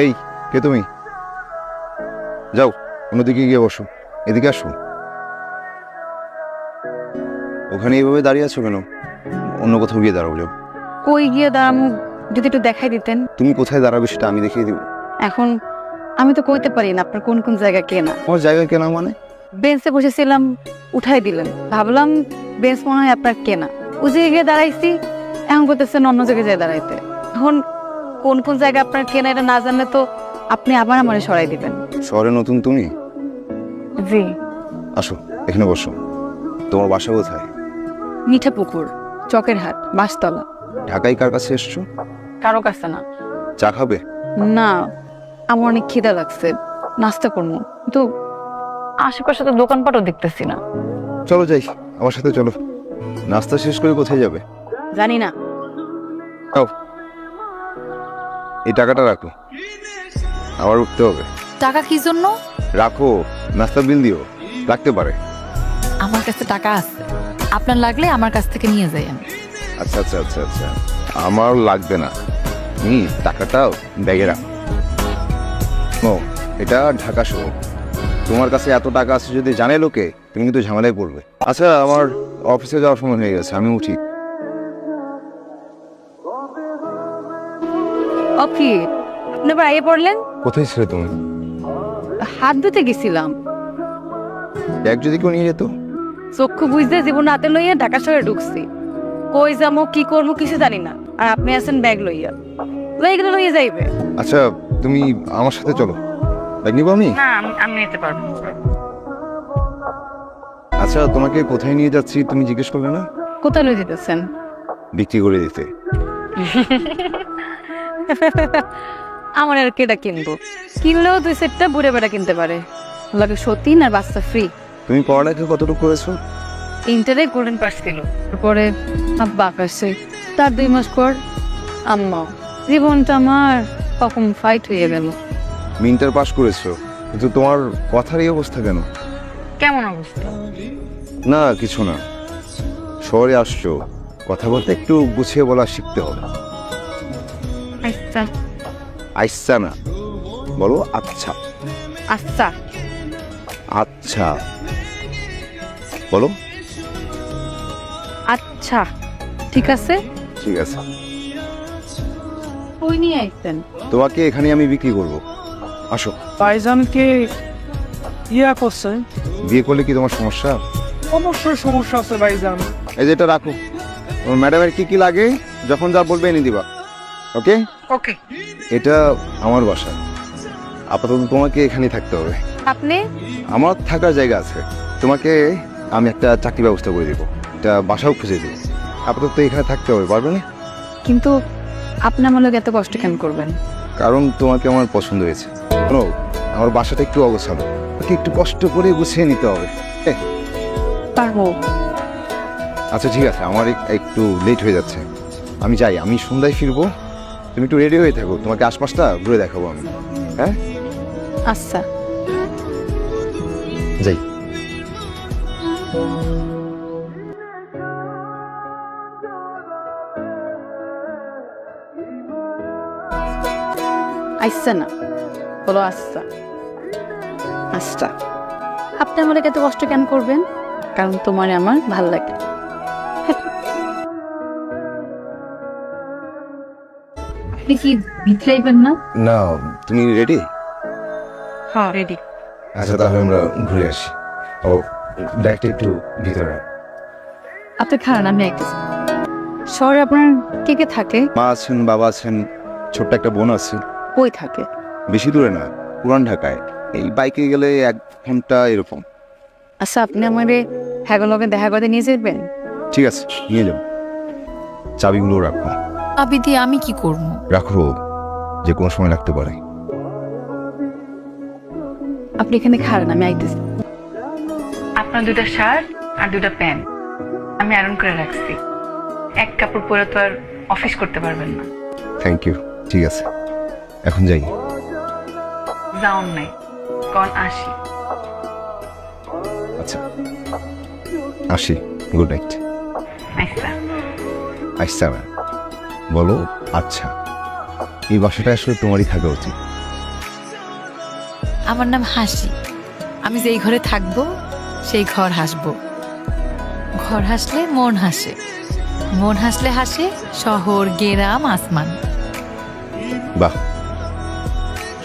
এই কে তুমি? যাও অন্যদিকে গিয়ে বসো। এদিকে আসো। ওখানে এইভাবে দাঁড়িয়ে আছো কেন? অন্য কোথাও গিয়ে দাঁড়াবো যাও। কই গিয়ে দাঁড়ামু? যদি একটু দেখাই দিতেন। তুমি কোথায় দাঁড়াবে সেটা আমি দেখিয়ে দিব। এখন আমি তো কইতে পারি না আপনার কোন কোন জায়গা কেনা আমার জায়গা কেনা মানে? বেঞ্চে বসেছিলাম উঠাই দিলেন। ভাবলাম বেঞ্চ মনে হয় আপনার কেনা ওই জায়গায় গিয়ে দাঁড়াইছি এখন করতেছেন অন্য জায়গায় যেয়ে দাঁড়াইতে। এখন কোন কোন জায়গা আপনার কেনা এটা না জানলে তো আপনি আবার আমারে সরাই দিবেন। শহরে নতুন তুমি? জি। আসো এখানে বসো। তোমার বাসা কোথায়? মিঠা পুকুর চকের হাট বাসতলা। ঢাকায় কার কাছে এসছো? কারও কাছে না। চা খাবে? না আমার অনেক খিদা লাগছে। নাস্তা করব। কিন্তু আশেপাশে তো দোকানপাটও দেখতেছি না। চলো যাই আমার সাথে চলো। নাস্তা শেষ করে কোথায় যাবে? জানি না। যাও এই টাকাটা রাখো। আবার উঠতে হবে। টাকা কি জন্য? রাখো। নাস্তার বিল দিও। রাখতে পারে। আমার কাছে টাকা আছে। আপনার লাগলে আমার কাছ থেকে নিয়ে যাই আমি। আচ্ছা আচ্ছা আচ্ছা আচ্ছা। আমার লাগবে না। তুমি টাকাটা ব্যাগে রাখো। ও এটা ঢাকা শহর। তোমার কাছে এত টাকা আছে যদি জানে লোকে তুমি কিন্তু ঝামেলায় পড়বে। আচ্ছা আমার অফিসে যাওয়ার সময় হয়ে গেছে আমি উঠি। অফি আপনি আবার আইয়ে পড়লেন? কোথায় ছিলে তুমি? হাত ধুতে গেছিলাম। ব্যাগ যদি কেউ নিয়ে যেত? চক্ষু বুঝতে জীবন হাতে লইয়া ঢাকা শহরে ঢুকছি। কই যাব কি করব কিছু জানি না। আর আপনি আছেন ব্যাগ লইয়া। লইয়া গেলে লইয়া যাইবে। আচ্ছা তুমি আমার সাথে চলো। ব্যাগ নিবো আমি? না আমি নিতে পারব আচ্ছা তোমাকে কোথায় নিয়ে যাচ্ছি তুমি জিজ্ঞেস করবে না? কোথায় লই যেতেছেন? বিক্রি করে দিতে। আমার আর কেটা কিনবো? কিনলেও দুই সেটটা বুড়ে বেড়া কিনতে পারে। লাগে সতীন আর বাচ্চা ফ্রি তুমি পড়ালেখা কতটুকু করেছ? ইন্টারে গোল্ডেন পাস ছিল। তারপরে আব্বা আকাশে তার দুই মাস পর আম্মা। জীবনটা আমার কখন ফাইট হয়ে গেল। তুমি ইন্টার পাস করেছ। কিন্তু তোমার কথার এই অবস্থা কেন? কেমন অবস্থা? না কিছু না। শহরে আসছো। কথা বলতে একটু গুছিয়ে বলা শিখতে হবে। আচ্ছা। আইসা না বলো আচ্ছা। আচ্ছা। আচ্ছা। বলো। আচ্ছা। ঠিক আছে? ঠিক আছে। ওই নিয়ে আইতেন? তোমাকে এখানে আমি বিক্রি করব। আসো। ভাইজানকে ইয়া করছে। বিয়ে করলে কি তোমার সমস্যা? অবশ্যই সমস্যা আছে ভাইজান। এই যেটা রাখো। ম্যাডামের কি কি লাগে? যখন যা বলবে এনে দিবা। ওকে? ওকে এটা আমার বাসা। আপাতত তোমাকে এখানেই থাকতে হবে। আপনি? আমার থাকার জায়গা আছে। তোমাকে আমি একটা চাকরি ব্যবস্থা করে দেবো। একটা বাসাও খুঁজে দেবো। আপাতত এখানে থাকতে হবে পারবে না? কিন্তু আপনি আমার লোক এত কষ্ট কেন করবেন? কারণ তোমাকে আমার পছন্দ হয়েছে। শোনো আমার বাসাটা একটু অগোছালো। ওকে একটু কষ্ট করে গুছিয়ে নিতে হবে। এহ, পারব। আচ্ছা ঠিক আছে। আমার একটু লেট হয়ে যাচ্ছে। আমি যাই আমি সন্ধ্যায় ফিরবো। তুমি একটু রেডি হয়ে থাকো। তোমাকে আশপাশটা ঘুরে দেখাবো আমি। হ্যাঁ? আচ্ছা। যাই। আচ্ছা না। বলো আচ্ছা। আচ্ছা। আপনি আমার এত কষ্ট কেন করবেন? কারণ তোমার আমার ভালো লাগে। আপনি কি ভিতরাইবেন না? না তুমি রেডি হ্যাঁ রেডি আচ্ছা তাহলে আমরা ঘুরে আসি। ও ডাইরেক্ট একটু ভিতরে। আপনি খান আমি একটা শহরে আপনার কে কে থাকে? মা আছেন বাবা আছেন ছোট্ট একটা বোন আছে। কই থাকে? বেশি দূরে না পুরান ঢাকায়। এই বাইকে গেলে এক ঘণ্টা এরকম। আচ্ছা আপনি আমারে হ্যাগলগে দেখা করতে নিয়ে যাবেন? ঠিক আছে নিয়ে যাও চাবিগুলো রাখো। চাবি দিয়ে আমি কি করব? রাখো যে কোনো সময় লাগতে পারে। আপনি এখানে খান আমি আইতেছি। আপনার দুটা শার্ট আর দুটা প্যান্ট আমি আয়রন করে রাখছি। এক কাপড় পরে তো আর অফিস করতে পারবেন না। থ্যাংক ইউ ঠিক আছে। এখন যাই। যাওন নাই কন আসি। আচ্ছা আসি। গুড নাইট আচ্ছা আচ্ছা বলো আচ্ছা। এই বাসাটা আসলে তোমারই থাকা উচিত। আমার নাম হাসি। আমি যেই ঘরে থাকব সেই ঘর হাসবো। ঘর হাসলে মন হাসে। মন হাসলে হাসে শহর গেরাম আসমান। বাহ।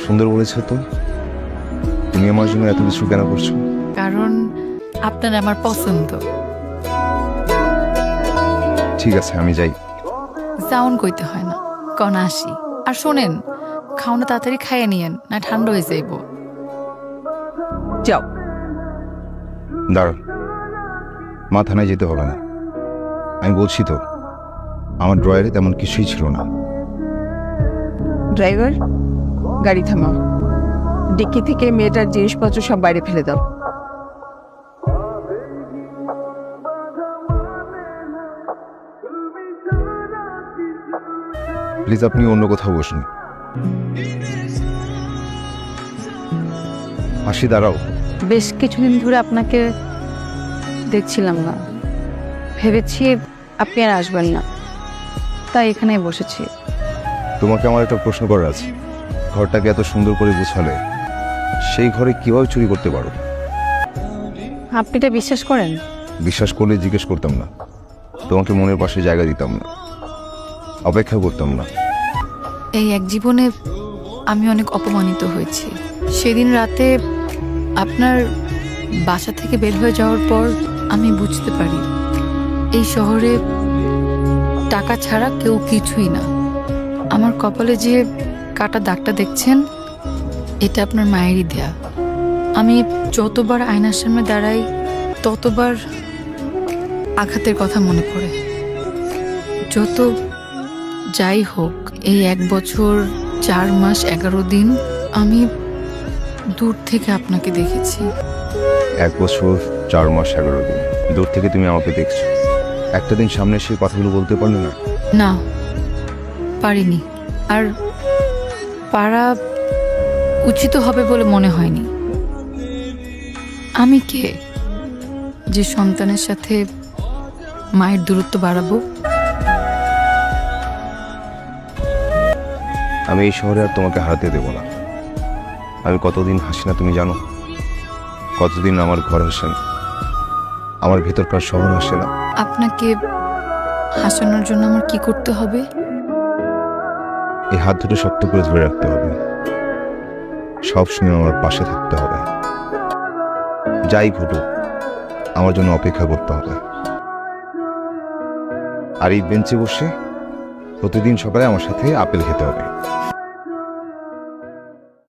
সুন্দর বলেছ তো। তুমি আমার জন্য এত কিছু কেন করছ? কারণ আপনার আমার পছন্দ। ঠিক আছে আমি যাই। জাউন কইতে হয় না। কন আসি। আর শোনেন খাওনা তাড়াতাড়ি খাইয়ে নিয়েন না ঠান্ডা হয়ে যাইব। যাও। দাঁড়ান মা থানায় যেতে হবে না। আমি বলছি তো আমার ড্রয়ারে তেমন কিছুই ছিল না। ড্রাইভার গাড়ি থামাও। ডিক্কি থেকে মেয়েটার জিনিসপত্র সব বাইরে ফেলে দাও। প্লিজ আপনি অন্য কোথাও বসুন। হাসি দাঁড়াও। বেশ কিছুদিন ধরে আপনাকে দেখছিলাম না। ভেবেছি আপনি আর আসবেন না। তাই এখানে বসেছি। তোমাকে আমার একটা প্রশ্ন করার আছে। ঘরটাকে এত সুন্দর করে গুছালে সেই ঘরে কীভাবে চুরি করতে পারো? আপনি এটা বিশ্বাস করেন? বিশ্বাস করলে জিজ্ঞেস করতাম না। তোমাকে মনের পাশে জায়গা দিতাম না। অপেক্ষা করতাম না। এই এক জীবনে আমি অনেক অপমানিত হয়েছি। সেদিন রাতে আপনার বাসা থেকে বের হয়ে যাওয়ার পর আমি বুঝতে পারি, এই শহরে টাকা ছাড়া কেউ কিছুই না। আমার কপালে যে কাটা দাগটা দেখছেন, এটা আপনার মায়েরই দেয়া। আমি যতবার আয়নার সামনে দাঁড়াই, ততবার আঘাতের কথা মনে পড়ে। যত যাই হোক এই এক বছর চার মাস এগারো দিন আমি দূর থেকে আপনাকে দেখেছি। এক বছর চার মাস এগারো দিন। দূর থেকে তুমি আমাকে দেখছ। একটা দিন সামনে এসে কথাগুলো বলতে পারলে না? না পারিনি। আর পারা উচিত হবে বলে মনে হয়নি। আমি কে? যে সন্তানের সাথে মায়ের দূরত্ব বাড়াবো? আমি এই শহরে আর তোমাকে হারাতে দেব না। আমি কতদিন হাসি না তুমি জানো? কতদিন আমার ঘর হাসে না আমার ভেতরকার শহর আসে না। আপনাকে হাসানোর জন্য আমার কি করতে হবে? এই হাত দুটো শক্ত করে ধরে রাখতে হবে। সব সময় আমার পাশে থাকতে হবে। যাই ঘটুক আমার জন্য অপেক্ষা করতে হবে। আর এই বেঞ্চে বসে প্রতিদিন সকালে আমার সাথে আপেল খেতে হবে।